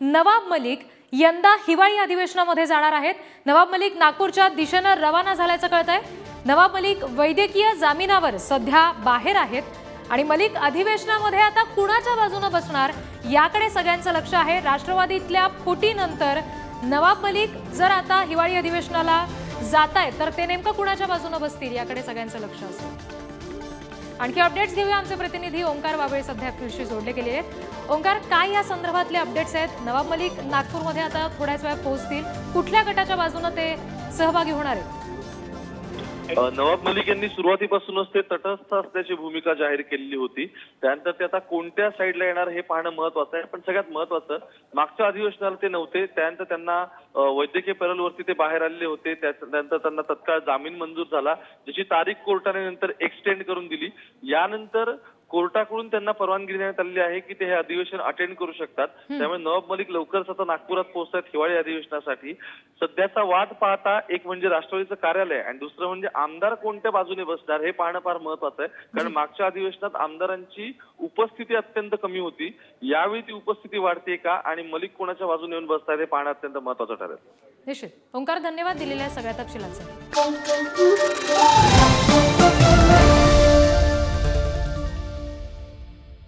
नवाब मलिक यंदा हिवाळी अधिवेशनामध्ये जाणार आहेत. नवाब मलिक नागपूरच्या दिशेनं रवाना झाल्याचं कळत आहे नवाब मलिक वैद्यकीय जामिनावर सध्या बाहेर आहेत आणि मलिक अधिवेशनामध्ये आता कुणाच्या बाजूनं बसणार याकडे सगळ्यांचं लक्ष आहे. राष्ट्रवादीतल्या फुटीनंतर नवाब मलिक जर आता हिवाळी अधिवेशनाला जात आहेत तर ते नेमकं कुणाच्या बाजूनं बसतील याकडे सगळ्यांचं लक्ष असेल आणखी अपडेट्स घेऊया आमचे प्रतिनिधी. ओंकार बाबळे सध्या आपल्याशी जोडले गेले आहेत. ओंकार काय या संदर्भातले अपडेट्स आहेत? नवाब मलिक नागपूरमध्ये आता थोड्याच वेळात पोहोचतील. कुठल्या गटाच्या बाजूनं ते सहभागी होणार आहेत? नवाब मलिक यांनी सुरुवातीपासूनच ते तटस्थ असल्याची भूमिका जाहीर केलेली होती. त्यानंतर ते आता कोणत्या साईडला येणार हे पाहणं महत्वाचं आहे. पण सगळ्यात महत्वाचं मागच्या अधिवेशनाला ते नव्हते. त्यानंतर त्यांना वैद्यकीय पॅरलवरती ते बाहेर आलेले होते. त्यानंतर त्यांना तत्काळ जामीन मंजूर झाला ज्याची तारीख कोर्टाने नंतर एक्सटेंड करून दिली. यानंतर कोर्टाकडून त्यांना परवानगी देण्यात आलेली आहे की ते हे अधिवेशन अटेंड करू शकतात. त्यामुळे नवाब मलिक लवकरच आता नागपुरात पोहोचतात हिवाळी अधिवेशनासाठी. सध्याचा वाद पाहता एक म्हणजे राष्ट्रवादीचं कार्यालय आणि दुसरं म्हणजे आमदार कोणत्या बाजूने बसणार हे पाहणं फार महत्वाचं आहे. कारण मागच्या अधिवेशनात आमदारांची उपस्थिती अत्यंत कमी होती. यावेळी ती उपस्थिती वाढते का आणि मलिक कोणाच्या बाजूने येऊन बसतात हे पाहणं अत्यंत महत्वाचं ठरेल. निश्चित. ओंकार धन्यवाद दिलेल्या सगळ्या तपशिलांसाठी.